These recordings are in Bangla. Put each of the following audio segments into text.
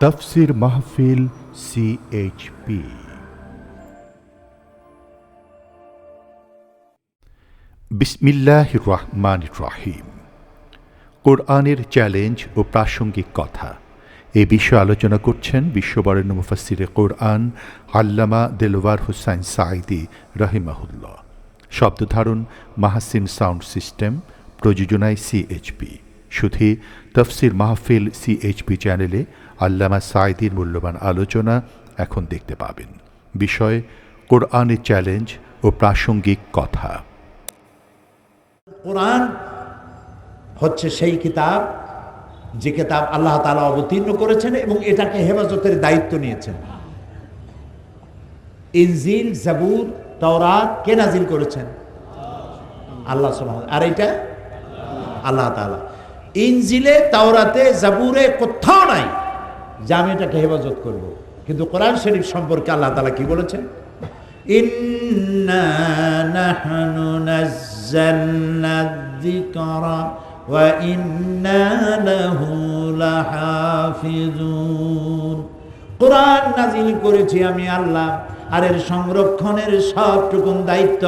তফসির মাহফিল সিএইচপি বিসমিল্লাহ রহমান রাহিম। কোরআনের চ্যালেঞ্জ ও প্রাসঙ্গিক কথা। এ বিষয়ে আলোচনা করছেন বিশ্ববরেণ্য মুফাসিরে কোরআন আল্লামা দেলওয়ার হুসাইন সাইদি রহিমাহুল্লাহ। শব্দধারণ মাহাসিন সাউন্ড সিস্টেম, প্রযোজনায় সিএইচপি শুধু তফসির মাহফিল সিএইচপি চ্যানেলে আল্লামা সাইদির মূল্যবান আলোচনা এখন দেখতে পাবেন। বিষয় কোরআনের চ্যালেঞ্জ ও প্রাসঙ্গিক কথা। কোরআন হচ্ছে সেই কিতাব, যে কিতাব আল্লাহ তালা অবতীর্ণ করেছেন এবং এটাকে হেফাজতের দায়িত্ব নিয়েছেন। ইনজিল, জাবুর, তওরাত কে নাজিল করেছেন? আল্লাহ আর এটা আল্লাহ তাআলা। ইনজিলে, তাওরাতে, জাবুরে কোথাও নাই। যে আমি এটাকে হেফাজত করব। কিন্তু কোরআন শরীফ সম্পর্কে আল্লাহ তাআলা কি বলেছেন? কোরআন নাজিল করেছি আমি আল্লাহ, আর এর সংরক্ষণের সবটুকুন দায়িত্ব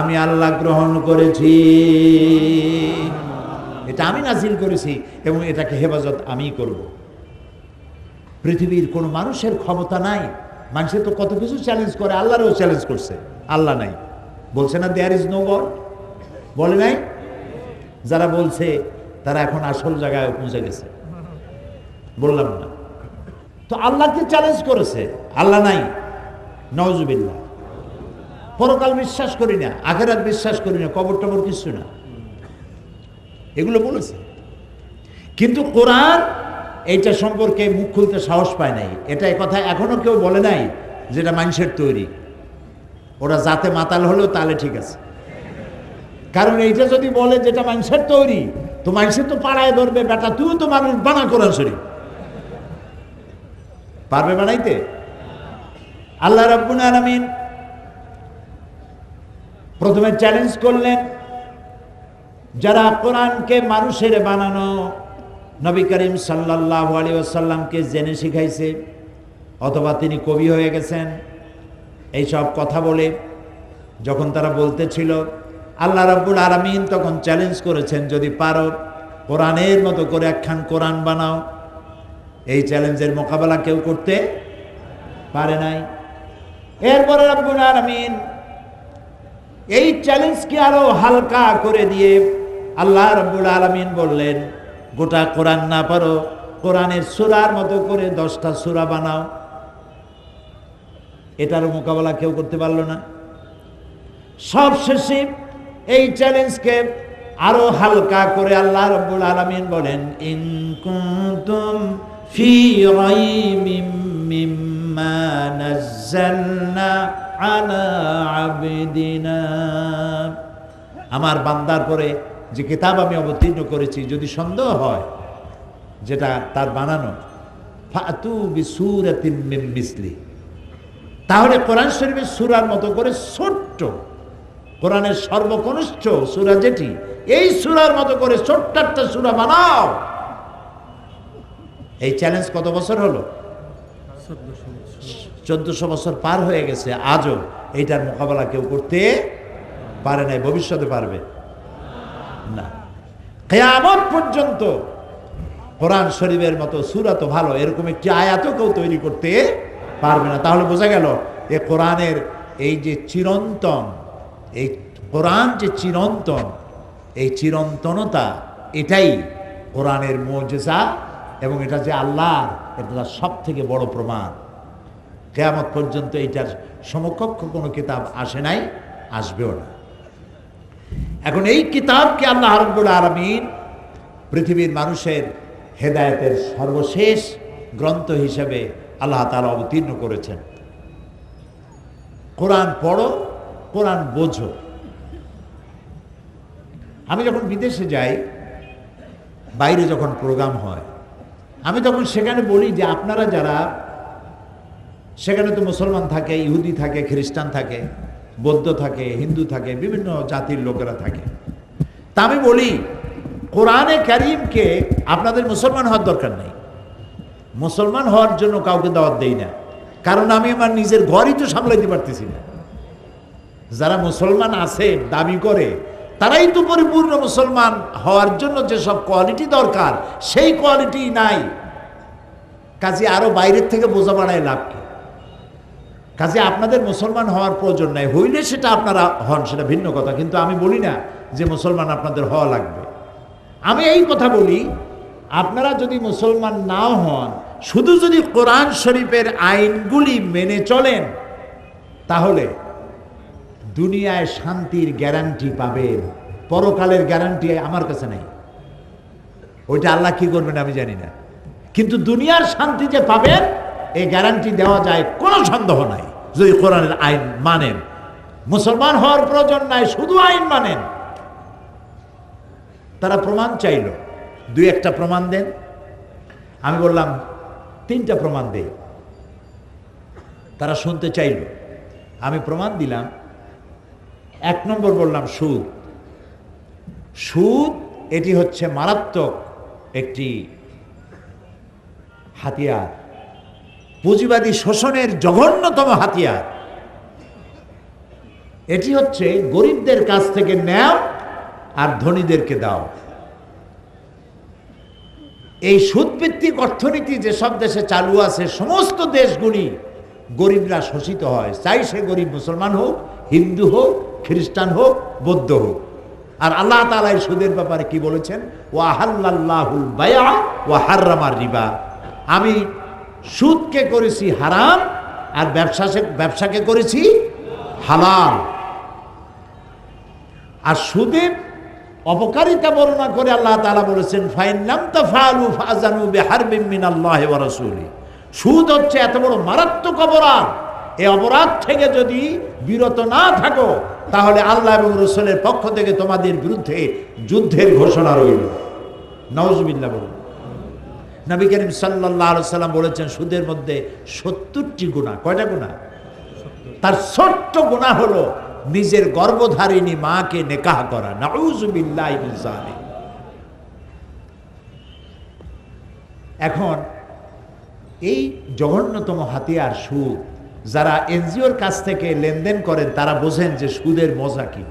আমি আল্লাহ গ্রহণ করেছি। এটা আমি নাজিল করেছি এবং এটাকে হেফাজত আমিই করব। পৃথিবীর কোনো মানুষের ক্ষমতা নাই। মানুষের তো কত কিছু চ্যালেঞ্জ করে, আল্লাহরও চ্যালেঞ্জ করছে। আল্লাহ নাই। বলছে না দেয়ার ইজ নো গড বলে নাই? যারা বলছে, তারা এখন আসল জায়গায় পৌঁছে গেছে। বললাম না। তো আল্লাহকে চ্যালেঞ্জ করেছে? আল্লাহ নাই। নওজুবিল্লাহ পরকাল বিশ্বাস করি না, আখেরাত বিশ্বাস করি না, কবর টবর কিছু না। এগুলো বলেছে। কিন্তু কোরআন এইটা সম্পর্কে মুখ খুলতে সাহস পায় নাই। এটা কথা এখনও কেউ বলে নাই যেটা মানুষের তৈরি। ওরা যাতে মাতাল হলেও তাহলে ঠিক আছে। কারণ এইটা যদি বলে যেটা মানুষের তৈরি, তো মানুষের তো পাড়ায় ধরবে, বেটা তুই তো মানুষ বানা কোরআন শরীফ। পারবে বানাইতে? আল্লাহ রব্বুল আলমিন প্রথমে চ্যালেঞ্জ করলেন, যারা কোরআনকে মানুষের বানানো নবী করিম সাল্লাহ আলী আসাল্লামকে জেনে শিখাইছে, অথবা তিনি কবি হয়ে গেছেন। এইসব কথা বলে যখন তারা বলতেছিল, আল্লাহ রাব্বুল আলমিন তখন চ্যালেঞ্জ করেছেন, যদি পারো কোরআনের মতো করে একখান কোরআন বানাও। এই চ্যালেঞ্জের মোকাবেলা কেউ করতে পারে নাই। এরপরে রাব্বুল আলমিন এই চ্যালেঞ্জকে আরও হালকা করে দিয়ে আল্লাহ রব্বুল আলমিন বললেন গোটা কোরআন না পারো কোরআনের সুরার মতো করে দশটা সুরা বানাও। এটারও মোকাবেলা কেউ করতে পারল না। সব শেষে এই চ্যালেঞ্জকে আরও হালকা করে আল্লাহ রব্বুল আলমিন বলেন, ইন কুনতুম ফি আমার বান্দার পরে যে কিতাব আমি অবতীর্ণ করেছি, যদি সন্দেহ হয় যেটা তার বানানো, ফাতু বিসুরাতিন মিন মিসলি। তাহলে কোরআন শরীফের সুরার মতো করে ছোট্ট, কোরআনের সর্বকনিষ্ঠ সুরা যেটি, এই সুরার মতো করে ছোট্ট একটা সুরা বানাও। এই চ্যালেঞ্জ কত বছর হলো? চোদ্দশো বছর পার হয়ে গেছে, আজও এইটার মোকাবেলা কেউ করতে পারে নাই, ভবিষ্যতে পারবে। না। কেয়ামত পর্যন্ত কোরআন শরীফের মতো সুরা তো ভালো, এরকম একটি আয়াতও কেউ তৈরি করতে পারবে না। তাহলে বোঝা গেল এ কোরআনের এই যে চিরন্তন, এই কোরআন যে চিরন্তন, এই চিরন্তনতা, এটাই কোরআনের মজেজা এবং এটা যে আল্লাহ এটা সব থেকে বড় প্রমাণ। কেয়ামত পর্যন্ত এইটার সমকক্ষ কোনো কিতাব আসে নাই, আসবেও না। এখন এই কিতাবকে আল্লাহ রব্বুল আলমিন পৃথিবীর মানুষের হেদায়েতের সর্বশেষ গ্রন্থ হিসেবে আল্লাহ তালা অবতীর্ণ করেছেন। কোরআন পড়ো, কোরআন বোঝো। আমি যখন বিদেশে যাই, বাইরে যখন প্রোগ্রাম হয়, আমি তখন সেখানে বলি যে আপনারা যারা, সেখানে তো মুসলমান থাকে, ইহুদি থাকে, খ্রিস্টান থাকে বৌদ্ধ থাকে, হিন্দু থাকে, বিভিন্ন জাতির লোকেরা থাকে। তা আমি বলি, কোরআনে করিমকে আপনাদের মুসলমান হওয়ার দরকার নেই। মুসলমান হওয়ার জন্য কাউকে দাওয়াত দেই না। কারণ আমি আমার নিজের ঘরই তো সামলাইতে পারতেছি না। যারা মুসলমান আছে, দাবি করে, তারাই তো পরিপূর্ণ মুসলমান হওয়ার জন্য যেসব কোয়ালিটি দরকার, সেই কোয়ালিটি নাই। কাজে আরও বাইরের থেকে বোঝা বাড়ায় লাভ কি? কাজে আপনাদের মুসলমান হওয়ার প্রয়োজন নাই। হইলে সেটা আপনারা হন, সেটা ভিন্ন কথা। কিন্তু আমি বলি না যে মুসলমান আপনাদের হওয়া লাগবে। আমি এই কথা বলি, আপনারা যদি মুসলমান নাও হন, শুধু যদি কোরআন শরীফের আইনগুলি মেনে চলেন, তাহলে দুনিয়ায় শান্তির গ্যারান্টি পাবেন। পরকালের গ্যারান্টি আমার কাছে নাই। ওইটা আল্লাহ কি করবেন আমি জানি না। কিন্তু দুনিয়ার শান্তি যে পাবেন, এই গ্যারান্টি দেওয়া যায়, কোনো সন্দেহ নাই। যদি কোরআনের আইন মানেন। মুসলমান হওয়ার প্রয়োজন নাই, শুধু আইন মানেন। তারা প্রমাণ চাইল। দুই একটা প্রমাণ দেন। আমি বললাম, তিনটা প্রমাণ দে। তারা শুনতে চাইল। আমি প্রমাণ দিলাম। এক নম্বর বললাম, সুদ। সুদ, এটি হচ্ছে মারাত্মক একটি হাতিয়ার। পুঁজিবাদী শোষণের জঘন্যতম হাতিয়ার। এটি হচ্ছে গরিবদের কাছ থেকে নেও আর ধনীদেরকে দাও। এই সুদভিত্তিক অর্থনীতি যেসব দেশে চালু আছে, সমস্ত দেশগুলি গরিবরা শোষিত হয়। চাই সে গরিব মুসলমান হোক, হিন্দু হোক, খ্রিস্টান হোক, বৌদ্ধ হোক। আর আল্লাহ তালা সুদের ব্যাপারে কি বলেছেন? ও আহাল্লাহুল বায়া হার্রামার রিবা। আমি সুদকে করেছি হারাম, আর ব্যবসা ব্যবসাকে করেছি হালাল। আর সুদের অপকারিতা বর্ণনা করে আল্লাহ তাআলা বলেছেন ফাইনাম রাসূলি। সুদ হচ্ছে এত বড় মারাত্মক অপরাধ। এই অপরাধ থেকে যদি বিরত না থাকো, তাহলে আল্লাহ এবং রসুলের পক্ষ থেকে তোমাদের বিরুদ্ধে যুদ্ধের ঘোষণা রইল। নওয়াজবিল্লাহ বলুন। নবী করিম সাল্লাহ সাল্লাম বলেছেন, সুদের মধ্যে সত্তরটি গুণা কয়টা গুণা তার ছোট্ট গুণা হলো নিজের গর্ভধারিণী মাকে নেকাহ করা। নাউজুবিল্লাহ এখন এই জঘন্যতম হাতিয়ার সুদ, যারা এনজিওর কাছ থেকে লেনদেন করেন, তারা বোঝেন যে সুদের মজা কি।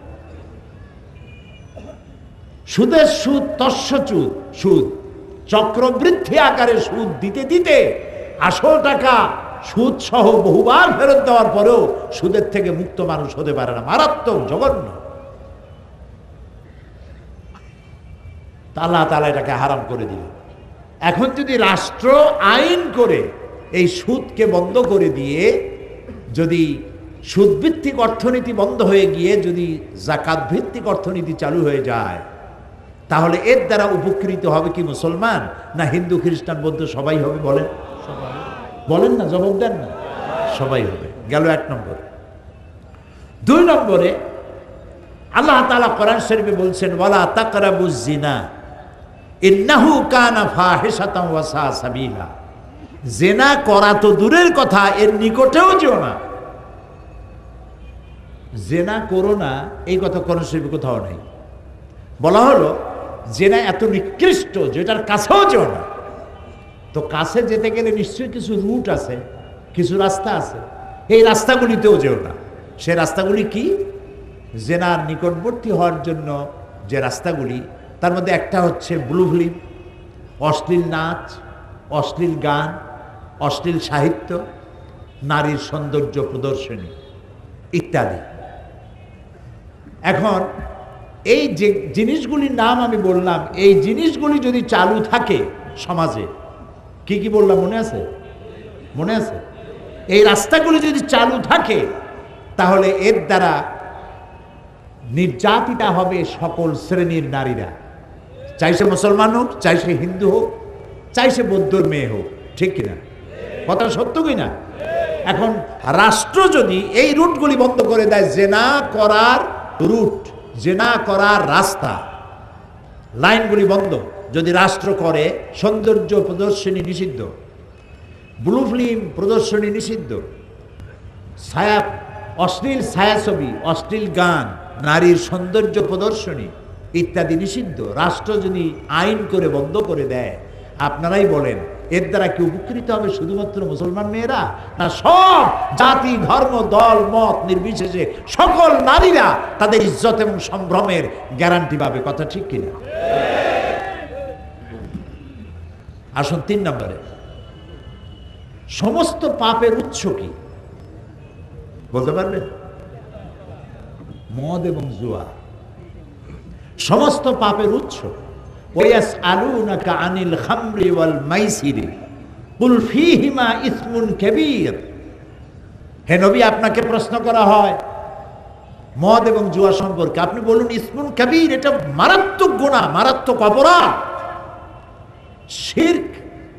সুদের সুদ তস্যচুদ সুদ। চক্রবৃদ্ধি আকারে সুদ দিতে দিতে আসল টাকা সুদ সহ বহুবার ফেরত দেওয়ার পরেও সুদের থেকে মুক্ত মানুষ হতে পারে না। মারাত্মক জঘন্য। তালা তালা এটাকে হারাম করে দিল। এখন যদি রাষ্ট্র আইন করে এই সুদকে বন্ধ করে দিয়ে, যদি সুদভিত্তিক অর্থনীতি বন্ধ হয়ে গিয়ে যদি জাকাত ভিত্তিক অর্থনীতি চালু হয়ে যায় তাহলে এর দ্বারা উপকৃত হবে কি মুসলমান? না হিন্দু খ্রিস্টান বৌদ্ধ সবাই হবে বলেন? বলেন না জবাব দেন না। সবাই হবে। গেল এক নম্বর। দুই নম্বরে আল্লাহ তালা কোরআন শরীফে বলছেন ওয়ালা তাকরাবু জিনা ইন্নাহু কানা ফাহিশাতাম ওয়া সাবিলা। জেনা করা তো দূরের কথা এর নিকটেও যেও না। জেনা করো না এই কথা কোরআন শরীফে কোথাও নেই। বলা হলো জেনা এত নিকৃষ্ট যেটার কাছেও যেও না। তো কাছে যেতে গেলে নিশ্চয়ই কিছু রুট আছে, কিছু রাস্তা আছে। এই রাস্তাগুলিতেও যেও না। সে রাস্তাগুলি কি? জেনার নিকটবর্তী হওয়ার জন্য যে রাস্তাগুলি, তার মধ্যে একটা হচ্ছে ব্লু ফিল্ম, অশ্লীল নাচ, অশ্লীল গান, অশ্লীল সাহিত্য, নারীর সৌন্দর্য প্রদর্শনী ইত্যাদি। এখন এই যে জিনিসগুলির নাম আমি বললাম, এই জিনিসগুলি যদি চালু থাকে সমাজে, কি কি বললাম মনে আছে? মনে আছে? এই রাস্তাগুলি যদি চালু থাকে, তাহলে এর দ্বারা নির্যাতিতা হবে সকল শ্রেণির নারীরা। চাই সে মুসলমান হোক, চাই সে হিন্দু হোক, চাই সে বৌদ্ধর মেয়ে হোক, ঠিক কিনা? কথা সত্য কিনা? এখন রাষ্ট্র যদি এই রুটগুলি বন্ধ করে দেয়, জেনা করার রুট জেনা করার রাস্তা। লাইনগুলি বন্ধ। যদি রাষ্ট্র করে, সৌন্দর্য প্রদর্শনী নিষিদ্ধ। ব্লু ফিল্ম প্রদর্শনী নিষিদ্ধ। ছায়া, অশ্লীল ছায়াছবি অশ্লীল গান, নারীর সৌন্দর্য প্রদর্শনী ইত্যাদি নিষিদ্ধ। রাষ্ট্র যদি আইন করে বন্ধ করে দেয়, আপনারাই বলেন এর দ্বারা কি উপকৃত হবে শুধুমাত্র মুসলমান মেয়েরা? না, সব জাতি, ধর্ম, দল, মত নির্বিশেষে সকল নারীরা তাদের ইজ্জত এবং সম্ভ্রমের গ্যারান্টি পাবে। কথা ঠিক কিনা? আসুন, তিন নম্বরে। সমস্ত পাপের উৎস কি? বলতে পারবেন? মদ এবং জুয়া। সমস্ত পাপের উৎস ওয়াস আলুনাকা আনিল খামরি ওয়াল মাইসিরি কুল ফীহিমা হে নবী, আপনাকে প্রশ্ন করা হয়, মদ এবং জুয়া সম্পর্কে। আপনি বলুন, ইসমুন কাবীর, এটা মারাত্মক গুনাহ, মারাত্মক অপরাধ। শির্ক,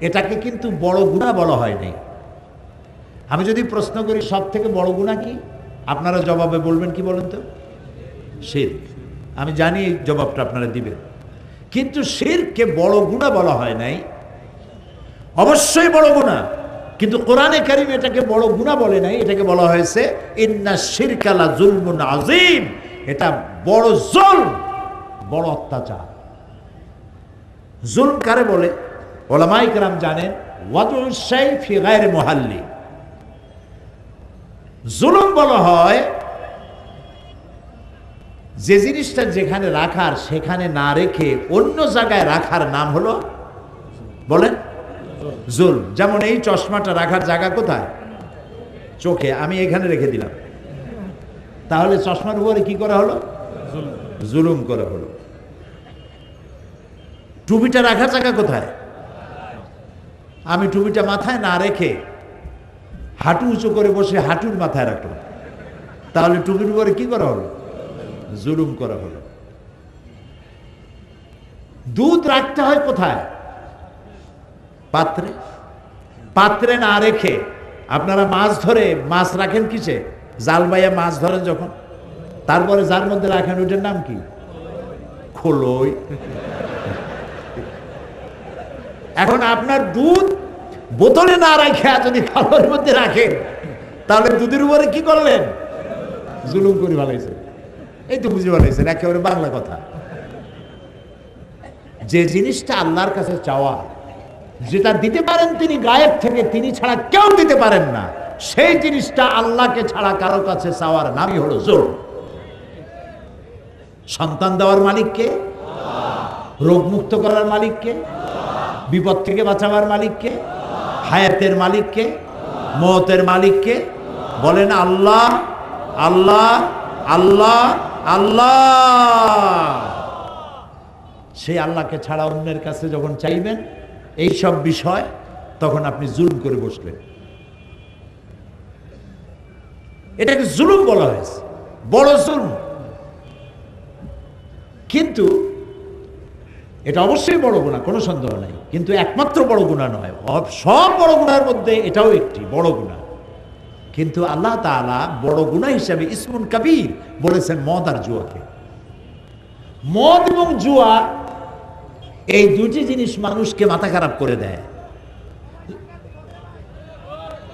এটাকে কিন্তু বড় গুনাহ বলা হয়নি আমি যদি প্রশ্ন করি সব থেকে বড় গুনাহ কি? আপনারা জবাবে বলবেন কি বলেন তো? শির্ক। আমি জানি জবাবটা আপনারা দিবেন। কিন্তু শিরকে বড় গুণা বলা হয় নাই। অবশ্যই বড় গুণা। কিন্তু কোরআনে কারিম এটাকে বড় গুণা বলে নাই। এটাকে বলা হয়েছে, ইন্না শিরকালা জুলমুন আজিম এটা বড় জুল বড় অত্যাচার। জুলম কারে বলে? ওলামাই কেরাম জানেন ওয়াদুসাই ফি গায়রে মুহাল্লি। জুলুম বলা হয় যে জিনিসটা যেখানে রাখার, সেখানে না রেখে অন্য জায়গায় রাখার নাম হলো বলেন জুল। যেমন এই চশমাটা রাখার জায়গা কোথায়? চোখে, আমি এখানে রেখে দিলাম। তাহলে চশমার উপরে কি করা হলো? জুলুম করা হলো। টুপিটা রাখার জায়গা কোথায়? আমি টুপিটা মাথায় না রেখে হাঁটু উঁচু করে বসে হাঁটুর মাথায় রাখলাম। তাহলে টুপির উপরে কি করা হলো? জুলুম করা হলো। দুধ রাখতে হয় কোথায়? পাত্রে। পাত্রে না রেখে আপনারা মাছ ধরে, মাছ রাখেন কিসে? জাল বাইয়া মাছ ধরেন যখন। তারপরে যার মধ্যে রাখেন, ওইটার নাম কি? খোলই। এখন আপনার দুধ বোতলে না রাখে যদি খাবার মধ্যে রাখেন, তাহলে দুধের উপরে কি করলেন? জুলুম করে ভালাইছে এই তো বুঝে পারছেন একেবারে বাংলা কথা। যে জিনিসটা আল্লাহর কাছে চাওয়া যেটা দিতে পারেন তিনি গায়েব থেকে, তিনি ছাড়া কেউ দিতে পারেন না। সেই জিনিসটা আল্লাহকে ছাড়া কারও কাছে চাওয়ার নামই হলো জোর। সন্তান দেওয়ার মালিককে রোগ মুক্ত করার মালিককে বিপদ থেকে বাঁচাবার মালিককে হায়াতের মালিককে মতের মালিককে বলেন আল্লাহ আল্লাহ আল্লাহ আল্লাহ। সেই আল্লাহকে ছাড়া অন্যের কাছে যখন চাইবেন, এই সব বিষয় তখন আপনি জুলুম করে বসবেন এটাকে জুলুম বলা হয়েছে। বড় জুলুম। কিন্তু এটা অবশ্যই বড় গুণা কোনো সন্দেহ নাই। কিন্তু একমাত্র বড় গুণা নয়, সব বড় গুণার মধ্যে এটাও একটি বড় গুণা কিন্তু আল্লাহ তাআলা বড় গুণা হিসাবে ইসমুন কাবির বলেছেন মদ আর জুয়াকে। মদ এবং জুয়া এই দুটি জিনিস মানুষকে মাথা খারাপ করে দেয়।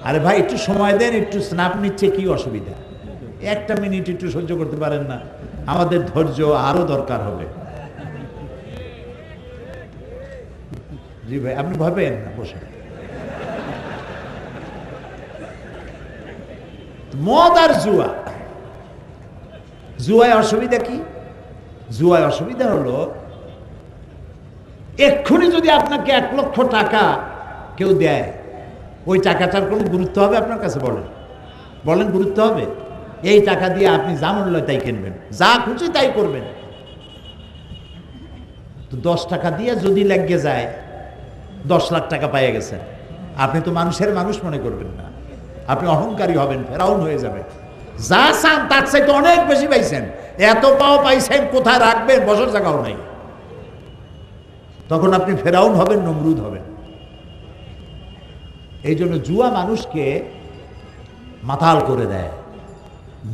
আরে ভাই, একটু সময় দেন, একটু স্ন্যাপ নিচ্ছে, কি অসুবিধা? একটা মিনিট একটু সহ্য করতে পারেন না। আমাদের ধৈর্য আরও দরকার হবে। জি ভাই, আপনি ভাবেন না বসে মদ আর জুয়া। জুয়ায় অসুবিধা কি? জুয়ায় অসুবিধা হলো, এক্ষুনি যদি আপনাকে এক লক্ষ টাকা কেউ দেয়, ওই টাকাটার কোনো গুরুত্ব হবে আপনার কাছে বলেন? বলেন গুরুত্ব হবে? এই টাকা দিয়ে আপনি যা মূল্য তাই কিনবেন, যা খুশি তাই করবেন। তো দশ টাকা দিয়ে যদি লেগে যায়, দশ লাখ টাকা পাইয়া গেছেন। আপনি তো মানুষের মানুষ মনে করবেন না। আপনি অহংকারী হবেন, ফেরাউন হয়ে যাবে। যা চান তার চাইতে অনেক বেশি পাইছেন। এত পাও পাইছেন, কোথায় রাখবেন, বসার জায়গাও নাই। তখন আপনি ফেরাউন হবেন, নমরুদ হবেন। এই জন্য জুয়া মানুষকে মাতাল করে দেয়।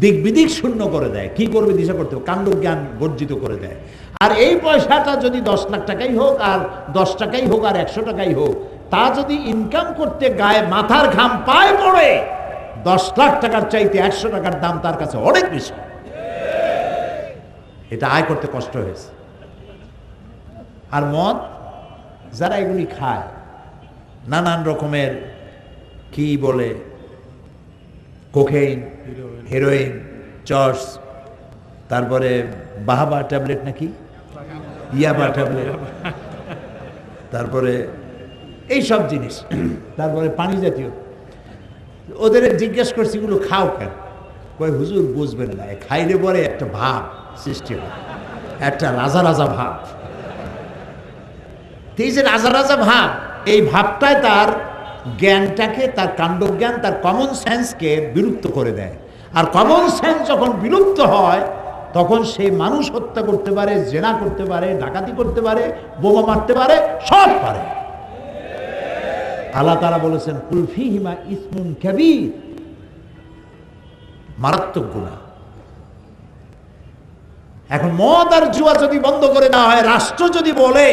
দিক বিদিক শূন্য করে দেয়। কি করবে দিশা করতে কাণ্ড জ্ঞান বর্জিত করে দেয়। আর এই পয়সাটা যদি দশ লাখ টাকাই হোক, আর দশ টাকাই হোক, আর একশো টাকাই হোক তা যদি ইনকাম করতে গায়ে মাথার ঘাম পায় পড়ে, দশ লাখ টাকার চাইতে একশো টাকার দাম তার কাছে অনেক বেশি। এটা আয় করতে কষ্ট হয়েছে। আর মদ, যারা এগুলি খায়, নানান রকমের কি বলে কোকেইন হেরোইন চর্স তারপরে বাহাবা ট্যাবলেট নাকি? ইয়াবা ট্যাবলেট। তারপরে এই সব জিনিস। তারপরে পানি জাতীয়। ওদের জিজ্ঞেস করছি, এগুলো খাও কেন? কয়, হুজুর, বুঝবেন না। খাইলে পরে একটা ভাব সৃষ্টি হয় একটা রাজা রাজা ভাব। এই যে রাজা রাজা ভাব, এই ভাবটাই তার জ্ঞানটাকে, তার কাণ্ডজ্ঞান, তার কমন সেন্সকে বিলুপ্ত করে দেয়। আর কমন সেন্স যখন বিলুপ্ত হয়, তখন সে মানুষ হত্যা করতে পারে, জেনা করতে পারে, ডাকাতি করতে পারে, বোমা মারতে পারে, সব পারে। আল্লাহ তারা বলেছেন কুলফি হিমা ইসমুন কবির। মারাত্মক গুণা এখন মদ আর জুয়া যদি বন্ধ করে দেওয়া হয়, রাষ্ট্র যদি বলে,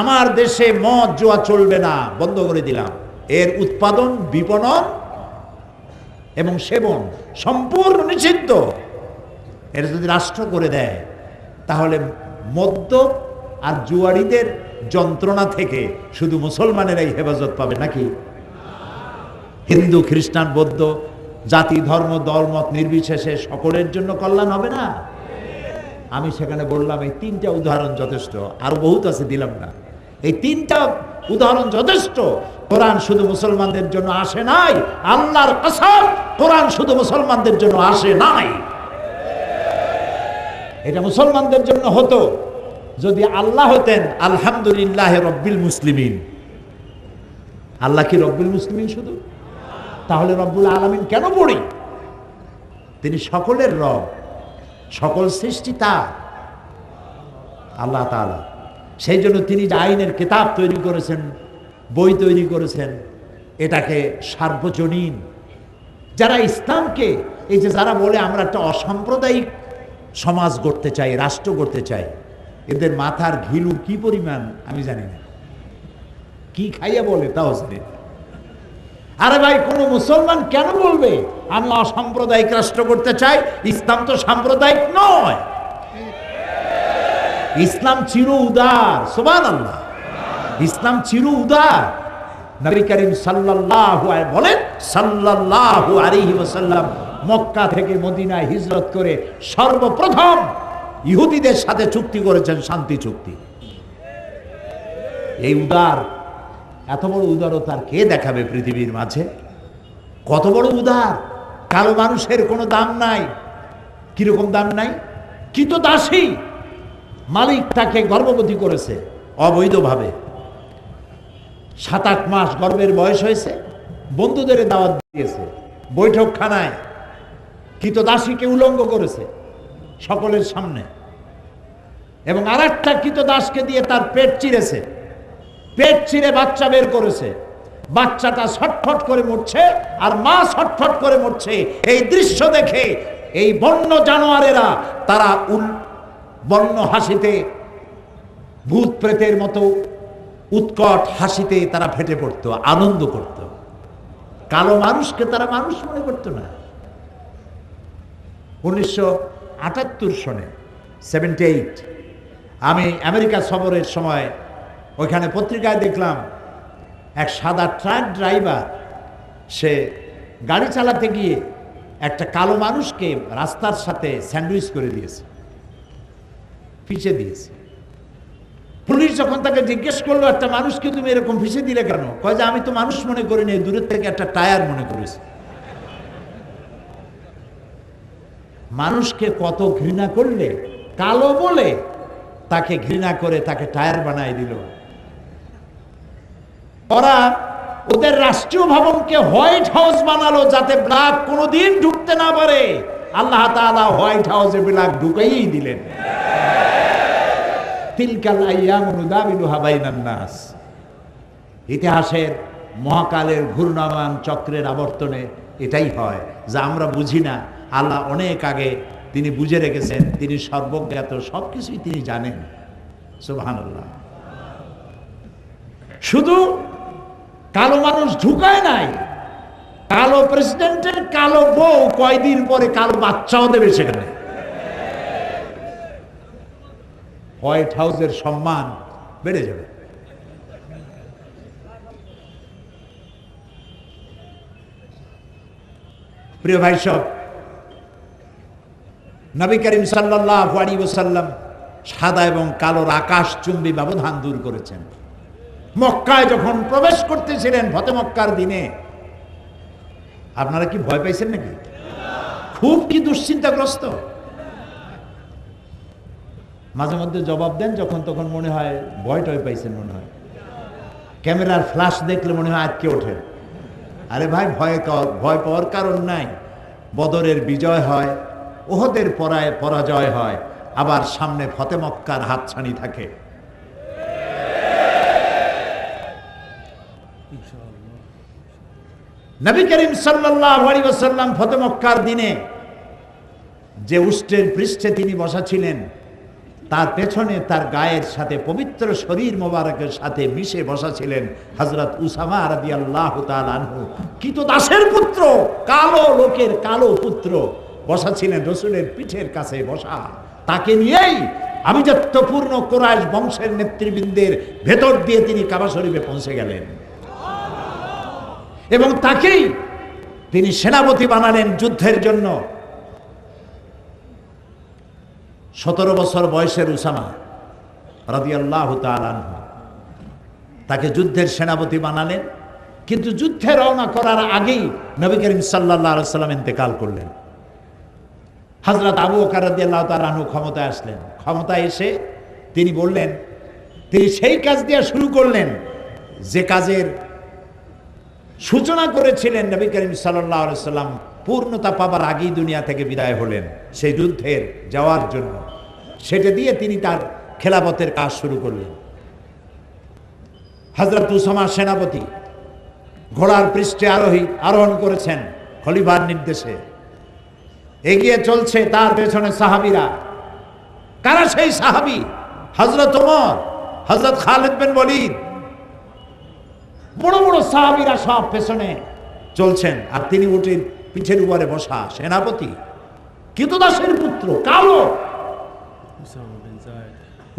আমার দেশে মদ, জুয়া চলবে না, বন্ধ করে দিলাম। এর উৎপাদন, বিপণন এবং সেবন সম্পূর্ণ নিষিদ্ধ। এটা যদি রাষ্ট্র করে দেয়, তাহলে মদ্য আর জুয়ারিদের যন্ত্রণা থেকে শুধু মুসলমানেরাই হেফাজত পাবে নাকি? হিন্দু, খ্রিস্টান, বৌদ্ধ, জাতি, ধর্ম দলমত নির্বিশেষে সকলের জন্য কল্যাণ হবে না? আমি সেখানে বললাম, এই তিনটা উদাহরণ যথেষ্ট। আর বহুত আছে, দিলাম না। এই তিনটা উদাহরণ যথেষ্ট। কোরআন শুধু মুসলমানদের জন্য আসে নাই। আল্লাহর কসম, কোরআন শুধু মুসলমানদের জন্য আসে নাই। এটা মুসলমানদের জন্য হতো। যদি আল্লাহ হতেন, আলহামদুলিল্লাহ রব্বিল মুসলিমিন। আল্লাহ কি রব্বিল মুসলিমিন শুধু? তাহলে রব্বুল আলমিন কেন পড়ি তিনি সকলের রব, সকল সৃষ্টি তার। আল্লাহ তাআলা, সেই জন্য তিনি যে আইনের কিতাব তৈরি করেছেন, বই তৈরি করেছেন, এটাকে সার্বজনীন। যারা ইসলামকে, এই যে যারা বলে আমরা একটা অসাম্প্রদায়িক সমাজ গড়তে চাই, রাষ্ট্র গড়তে চাই এদের মাথার ঘিলু কি পরিমাণ, আমি জানি না। কি খাইয়া বলে তাও। আরে ভাই, কোন মুসলমান কেন বলবে আমি অসাম্প্রদায়িক রাষ্ট্র করতে চাই ইসলাম তো সাম্প্রদায়িক নয়। ইসলাম চির উদার সোবান আল্লাহ ইসলাম চির উদার। নবী করিম আলাইহি, বলেন, সাল্লাল্লাহু আলাইহি ওয়াসাল্লাম মক্কা থেকে মদিনায় হিজরত করে সর্বপ্রথম ইহুদিদের সাথে চুক্তি করেছেন, শান্তি চুক্তি। এই উদার, এত বড় উদারতার কে দেখাবে পৃথিবীর মাঝে? কত বড় উদার কালো মানুষের কোনো দাম নাই। কীরকম দাম নাই? কি তো দাসী? মালিক তাকে গর্ভবতী করেছে, অবৈধভাবে। সাত আট মাস গর্ভের বয়স হয়েছে, বন্ধুদের দাওয়াত দিয়েছে, বৈঠকখানায়। কিত দাসীকে উলঙ্গ করেছে সকলের সামনে। এবং আর একটা কিত দাসকে দিয়ে তার পেট চিরেছে। পেট চিরে বাচ্চা বের করেছে। বাচ্চাটা ছটফট করে মরছে আর মা ছটফট করে মরছে। এই দৃশ্য দেখে এই বন্য জানোয়ারেরা তারা উল বন্য হাসিতে, ভূত প্রেতের মতো উৎকট হাসিতে তারা ফেটে পড়তো, আনন্দ করত। কালো মানুষকে তারা মানুষ মনে করতো না। উনিশশো আটাত্তর সনে সেভেন্টি এইট আমি আমেরিকা সফরের সময় ওইখানে পত্রিকায় দেখলাম এক সাদা ট্রাক ড্রাইভার, সে গাড়ি চালাতে গিয়ে একটা কালো মানুষকে রাস্তার সাথে স্যান্ডউইচ করে দিয়েছে পিছিয়ে দিয়েছে। পুলিশ যখন তাকে জিজ্ঞেস করল, একটা মানুষকে তুমি এরকম পিছিয়ে দিলে কেন? কয় যে, আমি তো মানুষ মনে করিনি, দূরের থেকে একটা টায়ার মনে করেছি। মানুষকে কত ঘৃণা করলে, কালো বলে তাকে ঘৃণা করে তাকে টায়ার বানাই দিল। ওরা ওদের রাষ্ট্রীয় ভবনকে হোয়াইট হাউস বানালো যাতে ব্ল্যাক কোনোদিন ঢুকতে না পারে। আল্লাহ তাআলা হোয়াইট হাউসে ব্ল্যাক ঢুকাইয়েই দিলেন। তিলকাল নাস। ইতিহাসের মহাকালের ঘূর্ণমান চক্রের আবর্তনে এটাই হয়, যা আমরা বুঝি না। আল্লাহ অনেক আগে তিনি বুঝে রেখেছেন, তিনি সর্বজ্ঞাত সব কিছুই তিনি জানেন। সুবাহান্লাহ শুধু কালো মানুষ ঢুকায় নাই, কালো প্রেসিডেন্টের কালো বউ কয়দিন পরে কালো বাচ্চাও দেবে সেখানে। হোয়াইট হাউসের সম্মান বেড়ে যাবে। প্রিয় ভাই সব নবী করিম সাল্লাহ আলী ওসাল্লাম সাদা এবং কালোর আকাশ চুম্বী ব্যবধান দূর করেছেন। মক্কায় যখন প্রবেশ করতেছিলেন ফতে মক্কার দিনে, আপনারা কি ভয় পাইছেন নাকি? খুব কি দুশ্চিন্তাগ্রস্ত। মাঝে মধ্যে জবাব দেন, যখন তখন মনে হয় ভয় টয় পাইছেন মনে হয়। ক্যামেরার ফ্ল্যাশ দেখলে মনে হয় আজকে ওঠে। আরে ভাই, ভয় ভয় পাওয়ার কারণ নাই। বদরের বিজয় হয় ওহদের পরায়, পরাজয় হয়। আবার সামনে ফতে মক্কার হাতছানি থাকে। নবী করিম ওয়াসাল্লাম ফতে মক্কার দিনে যে উষ্টের পৃষ্ঠে তিনি বসা ছিলেন তার পেছনে তার গায়ের সাথে পবিত্র শরীর মোবারকের সাথে মিশে বসা ছিলেন হজরত উসামা রাদি আল্লাহ কিত দাসের পুত্র, কালো লোকের কালো পুত্র। বসা ছিলেন রসুলের পিঠের কাছে বসা। তাকে নিয়েই আভিজাত্যপূর্ণ কোরআশ বংশের নেতৃবৃন্দের ভেতর দিয়ে তিনি কাবা শরীফে পৌঁছে গেলেন। এবং তাকেই তিনি সেনাপতি বানালেন যুদ্ধের জন্য। সতেরো বছর বয়সের উসামা রাদিয়াল্লাহ তালানহু তাকে যুদ্ধের সেনাপতি বানালেন, কিন্তু যুদ্ধে রওনা করার আগেই নবী করিম সাল্লাহ সাল্লাম ইন্তেকাল করলেন। হজরত আবু বকর রাদিয়াল্লাহু তাআলা ক্ষমতায় আসলেন। ক্ষমতায় এসে তিনি বললেন, তিনি সেই কাজ দিয়ে শুরু করলেন যে কাজের সূচনা করেছিলেন নবী করিম সাল্লাহ সাল্লাম পূর্ণতা পাবার আগেই দুনিয়া থেকে বিদায় হলেন সেই যুদ্ধের যাওয়ার জন্য। সেটা দিয়ে তিনি তার খেলাপথের কাজ শুরু করলেন। হজরত উসামা সেনাপতি ঘোড়ার পৃষ্ঠে আরোহী আরোহণ করেছেন খলিফার নির্দেশে। এগিয়ে চলছে তার পেছনে সাহাবিরা। কারা সেই সাহাবি? হজরত ওমর হজরত খালিদ বিন ওয়ালিদ। বড় বড় সাহাবিরা সব পেছনে চলছেন আর তিনি উঠে পিঠের উপরে বসা, সেনাপতি। কিতদাসের পুত্র, কালো.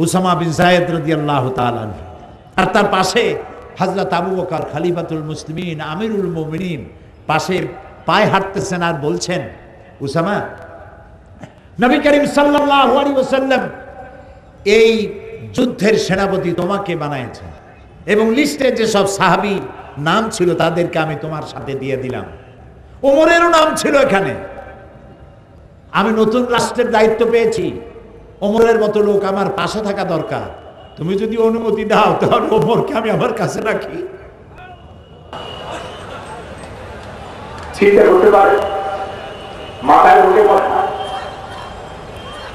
উসামা বিন জায়েদ রাদিয়াল্লাহু তাআলা আর তার পাশে হযরত আবু বকর, খলিফাতুল মুসলিমিন, আমিরুল মুমিনিন পাশে পায়ে হাঁটতেছেন আর বলছেন উসামা, নবী করিম সাল্লাল্লাহু এই যুদ্ধের সেনাপতি তোমাকে বানাইছে এবং লিস্টে নাম ছিল তাদেরকে আমি তোমার সাথে দিয়ে দিলাম। ওমরেরও নাম ছিল এখানে। আমি নতুন রাষ্ট্রের দায়িত্ব পেয়েছি। ওমরের মতো লোক আমার পাশে থাকা দরকার। তুমি যদি অনুমতি দাও, তাহলে ওমরকে আমি আমার কাছে রাখি। পারে। মাথায় উঠে কথা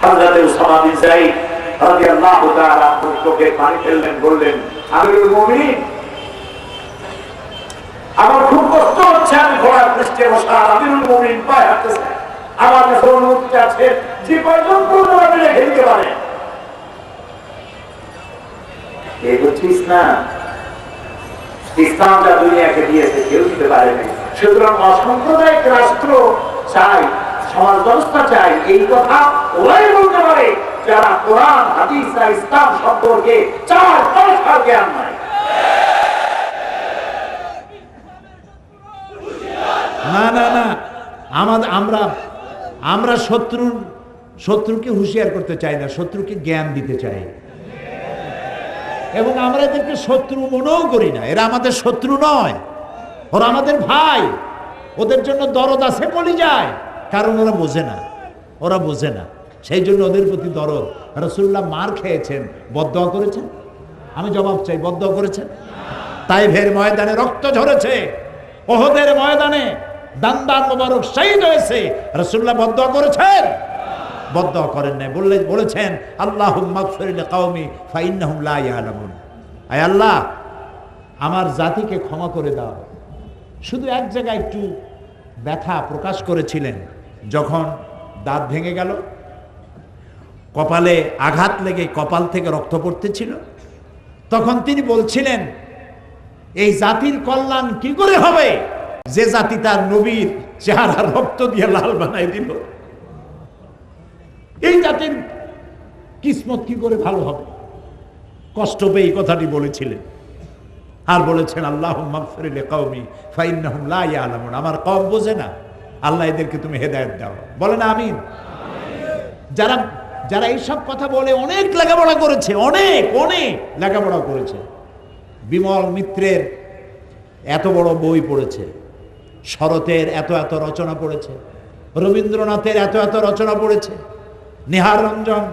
হযরত উসামা বিন যায়েদ রাদিয়াল্লাহু তাআলা চোখে পানি ফেললেন, বললেন আমিরুল মুমিনিন আমার খুব কষ্ট হচ্ছে, আমি ঘোড়ার পৃষ্ঠে বসা আমিরুল মুমিনিন পায়ে হাঁটতেছে। আমার কাছে অনুমতি আছে, যে কয়জন পূর্ণভাবে রেখে দিতে পারে? এই হচ্ছে ইসলাম। ইসলাম দুনিয়াকে দিয়েছে, কেউ দিতে পারে নাই। সুতরাং অসাম্প্রদায়িক রাষ্ট্র চাই সমাজ ব্যবস্থা চাই, এই কথা ওরাই বলতে পারে যারা কোরআন, হাদিস আর ইসলাম সম্পর্কে চার জ্ঞান নাই। না না না আমাদের আমরা আমরা শত্রুর, শত্রুকে হুঁশিয়ার করতে চাই না, শত্রুকে জ্ঞান দিতে চাই। এবং আমরা এদেরকে শত্রু মনেও করি না, এরা আমাদের শত্রু নয়, ওরা আমাদের ভাই। ওদের জন্য দরদ আছে বলি যায়। কারণ ওরা বোঝে না। ওরা বোঝে না। সেই জন্য ওদের প্রতি দরদ। রসুল্লাহ মার খেয়েছেন। বদয়া করেছেন? আমি জবাব চাই বদয়া করেছেন? তাই ভের ময়দানে রক্ত ঝরেছে। ওহদের ময়দানে দান্দান মোবারক শহীদ হয়েছে। রসুল্লাহ বদয়া করেছেন? বদয়া করেন নাই। বললে বলেছেন আল্লাহ কওমি ফাইন্নাহুম লা আয় আল্লাহ, আমার জাতিকে ক্ষমা করে দাও। শুধু এক জায়গায় একটু ব্যথা প্রকাশ করেছিলেন যখন দাঁত ভেঙে গেল। কপালে আঘাত লেগে কপাল থেকে রক্ত পড়তেছিল। তখন তিনি বলছিলেন, এই জাতির কল্যাণ কি করে হবে? যে জাতি তার নবীর চেহারা রক্ত দিয়ে লাল বানাই দিল। এই জাতির কিসমত কি করে ভালো হবে? কষ্ট পেয়ে এই কথাটি বলেছিলেন। আর বলেছেন আল্লাহ মাগফিরিল কওমি, ফাইন্নাহুম লা ইয়ালামুন। আমার কম বোঝে না। আল্লাহ এদেরকে তুমি হেদায়ত দাও। বলেন, আমিন। যারা যারা এইসব কথা বলে অনেক লেখাপড়া করেছে, অনেক অনেক লেখাপড়া করেছে। বিমল মিত্রের এত বড় বই পড়েছে, শরতের এত এত রচনা পড়েছে, রবীন্দ্রনাথের এত এত রচনা পড়েছে Nihar Ranjan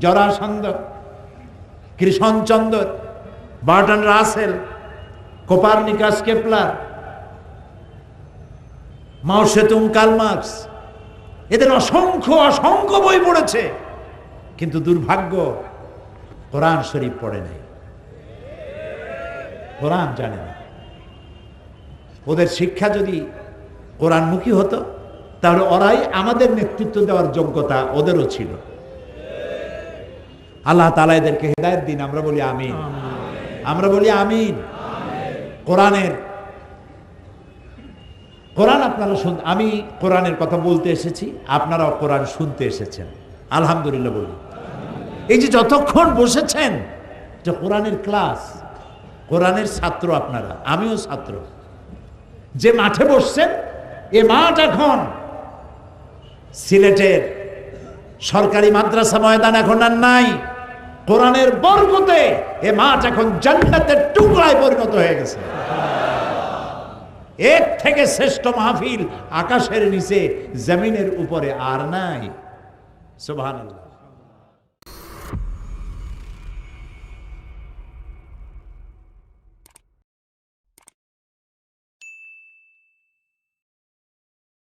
Jarasandha, Krishnachandra Bertrand Russell, Copernicus Kepler Mao Tse Tung Karl Marx এদের অসংখ্য অসংখ্য বই পড়েছে। কিন্তু দুর্ভাগ্য, কোরআন শরীফ পড়ে নাই। কোরআন জানে না। ওদের শিক্ষা যদি কোরআনমুখী হতো, তাহলে ওরাই আমাদের নেতৃত্ব দেওয়ার যোগ্যতা ওদেরও ছিল। আল্লাহ তালা এদেরকে হেদায়ত দিন, আমরা বলি আমিন। আমরা বলি আমিন। কোরআনের। কোরআন আপনারা শুন আমি কোরআনের কথা বলতে এসেছি, আপনারাও কোরআন শুনতে এসেছেন। আলহামদুলিল্লাহ বলি। এই যে যতক্ষণ বসেছেন, যে কোরআনের ক্লাস, কোরআনের ছাত্র আপনারা, আমিও ছাত্র। যে মাঠে বসছেন, এ মাঠ এখন সিলেটের সরকারি মাদ্রাসা ময়দান এখন আর নাই। কোরআনের বরকতে এ মাছ এখন জান্নাতের টুকরায় পরিণত হয়ে গেছে। এর থেকে শ্রেষ্ঠ মাহফিল আকাশের নিচে, জমিনের উপরে আর নাই। সুবহানাল্লাহ।